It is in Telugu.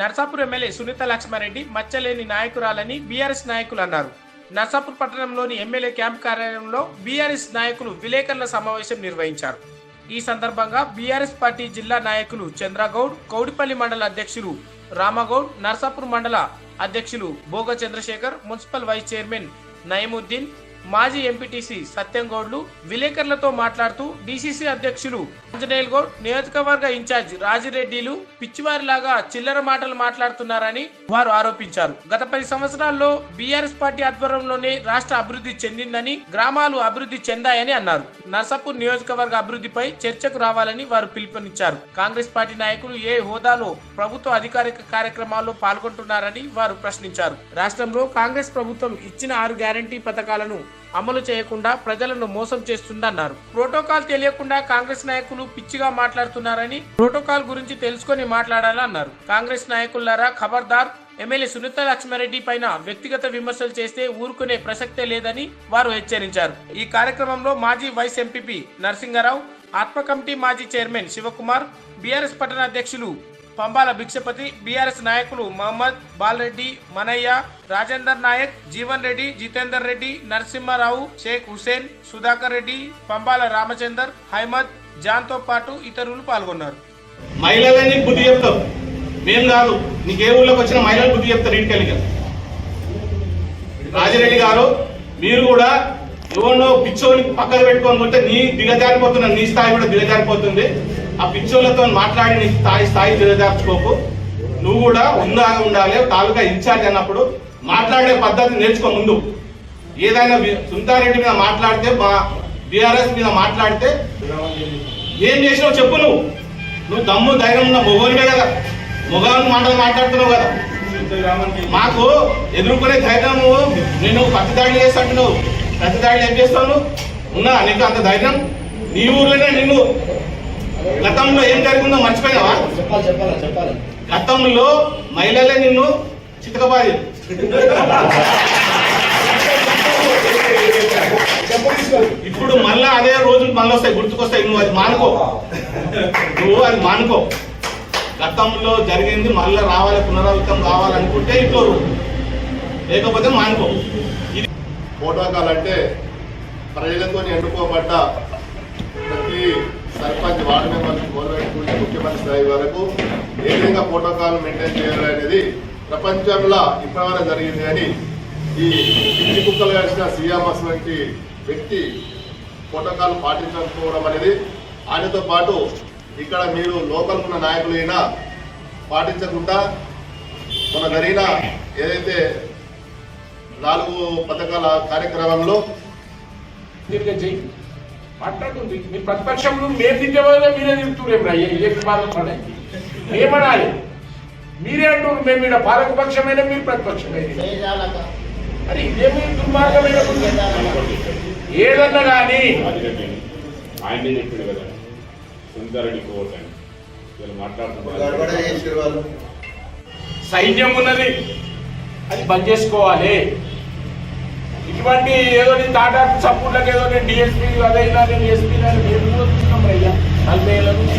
నర్సాపూర్ ఎమ్మెల్యే సునీత లక్ష్మారెడ్డి మచ్చలేని నాయకురాలని బీఆర్ఎస్ నాయకులు అన్నారు. నర్సాపూర్ పట్టణంలోని ఎమ్మెల్యే క్యాంప్ కార్యాలయంలో బీఆర్ఎస్ నాయకులు విలేకరుల సమావేశం నిర్వహించారు. ఈ సందర్భంగా బీఆర్ఎస్ పార్టీ జిల్లా నాయకులు చంద్రగౌడ్ కౌడిపల్లి మండల అధ్యక్షులు రామగౌడ్ నర్సాపూర్ మండల అధ్యక్షులు Bhoga Chandrashekar municipal vice chairman Nayamuddin మాజీ ఎంపీటీసీ సత్యంగౌడ్లు విలేకరులతో మాట్లాడుతూ డీసీసీ అధ్యక్షులు ఆంజనేయుల్ గౌడ్ నియోజకవర్గ ఇన్ఛార్జ్ రాజిరెడ్డిలు పిచ్చివారిలాగా చిల్లర మాటలు మాట్లాడుతున్నారని వారు ఆరోపించారు. గత పది సంవత్సరాల్లో బీఆర్ఎస్ పార్టీ ఆధ్వర్యంలోనే రాష్ట్ర అభివృద్ధి చెందిందని గ్రామాలు అభివృద్ధి చెందాయని అన్నారు. నర్సాపూర్ నియోజకవర్గ అభివృద్ధిపై చర్చకు రావాలని వారు పిలుపునిచ్చారు. కాంగ్రెస్ పార్టీ నాయకులు ఏ హోదాలో ప్రభుత్వ అధికారిక కార్యక్రమాల్లో పాల్గొంటున్నారని వారు ప్రశ్నించారు. రాష్ట్రంలో కాంగ్రెస్ ప్రభుత్వం ఇచ్చిన ఆరు గ్యారంటీ పథకాలను అమలు చేయకుండా ప్రజలను మోసం చేస్తుందన్నారు. ప్రోటోకాల్ తెలియకుండా కాంగ్రెస్ నాయకులు పిచ్చిగా మాట్లాడుతున్నారని ప్రోటోకాల్ గురించి తెలుసుకొని మాట్లాడాలన్నారు. కాంగ్రెస్ నాయకులారా ఖబర్దార్ ఎమ్మెల్యే సునీత లక్ష్మారెడ్డి పైన వ్యక్తిగత విమర్శలు చేస్తే ఊరుకునే ప్రసక్తే లేదని వారు హెచ్చరించారు. ఈ కార్యక్రమంలో మాజీ వైస్ ఎంపీపీ నరసింహారావు ఆత్మ కమిటీ మాజీ చైర్మన్ శివకుమార్ బీఆర్ఎస్ పట్టణ అధ్యక్షులు పంబాల భిక్షపతి బీఆర్ఎస్ నాయకులు మహమ్మద్ బాలరెడ్డి మనయ్య రాజేందర్ నాయక్ జీవన్ రెడ్డి జితేందర్ రెడ్డి నరసింహారావు షేక్ హుసేన్ సుధాకర్ రెడ్డి పంబాల రామచందర్ హైమద్ జాన్తో పాటు ఇతరులు పాల్గొన్నారు. మహిళలని బుద్ధి చెప్తావు మేము కాదు. నీకు ఏ ఊళ్ళోకి వచ్చిన మహిళలు బుద్ధి చెప్తారు ఇంటికెళ్ళి రాజిరెడ్డి గారు మీరు కూడా ఎవరినో పిచ్చోని పక్కన పెట్టుకొని ఉంటే నీ దిగజారిపోతున్నారు నీ స్థాయి కూడా దిగజారిపోతుంది. ఆ పిచ్చోళ్ళతో మాట్లాడి నీ స్థాయి స్థాయి దిగజార్చుకోకు నువ్వు కూడా ఉందా ఉండాలి తాలూకా ఇన్ఛార్జ్ అన్నప్పుడు మాట్లాడే పద్ధతి నేర్చుకో ముందు. ఏదైనా సుంతారెడ్డి మీద మాట్లాడితే మా బీఆర్ఎస్ మీద మాట్లాడితే ఏం చేసినావు చెప్పు నువ్వు. నువ్వు దమ్ము ధైర్యం ఉన్న మొగోనివే కదా. మొగాన్ని మాటలు మాట్లాడుతున్నావు కదా. మాకు ఎదుర్కొనే ధైర్యము నేను పత్తి దాడి చేస్తాను నువ్వు. పత్తి దాడి ఏం చేస్తావు నువ్వు? ఉన్నా నీకు అంత ధైర్యం? నీ ఊర్లోనే నిన్ను జరిగిందో మర్చిపోయావా? చెప్పాలి చెప్పాలి చెప్పాలి గతంలో మహిళలే నిన్ను చితకబాది ఇప్పుడు మళ్ళా అదే రోజులు మళ్ళీ వస్తాయి గుర్తుకొస్తాయి. నువ్వు అది మానుకో. నువ్వు అది మానుకో. గతంలో జరిగింది మళ్ళీ రావాలి పునరావృతం కావాలనుకుంటే ఇట్లా లేకపోతే మానుకో. ఇది ప్రోటోకాల్ అంటే ప్రజలతో ఎన్నుకోబడ్డ విధంగా ప్రోటోకాల్ మెయింటైన్ చేయాలనేది ప్రపంచంలో ఇప్పటివరకు జరిగింది అని ఈ ఇంటి కుక్కలు కలిసిన సియామస్ వంటి వ్యక్తి ప్రోటోకాల్ పాటించకపోవడం అనేది ఆయనతో పాటు ఇక్కడ మీరు లోకల్ ఉన్న నాయకులైనా పాటించకుండా మన జరిగిన ఏదైతే నాలుగు పథకాల కార్యక్రమంలో మాట్లాడుతుంది. మీ ప్రతిపక్షంలో మేము తిట్టేవాళ్ళే మీరే తింటున్నాం రా? ఏ బాధలు ఏమనాలి? మీరే అంటారు మేము ఇక్కడ పాలక పక్షమైన మీరు ప్రతిపక్షమైన? మరి ఇదేమి దుర్మార్గమైన ఏదన్నా కానీ ఆయనే చెప్పిండు కదా సుందరుడి కోట్ అని. వీళ్ళు. మాట్లాడుతున్నారు సైన్యం ఉన్నది అది బంద్ చేసుకోవాలి. ఇటువంటి ఏదో నీ టాటా సపోర్ట్లకు ఏదో నేను డిఎస్పీ అదైనా నేను ఎస్పీ నేను మేము కూడా చూస్తున్నాం అయ్యా. నలభై ఏళ్ళ నుంచి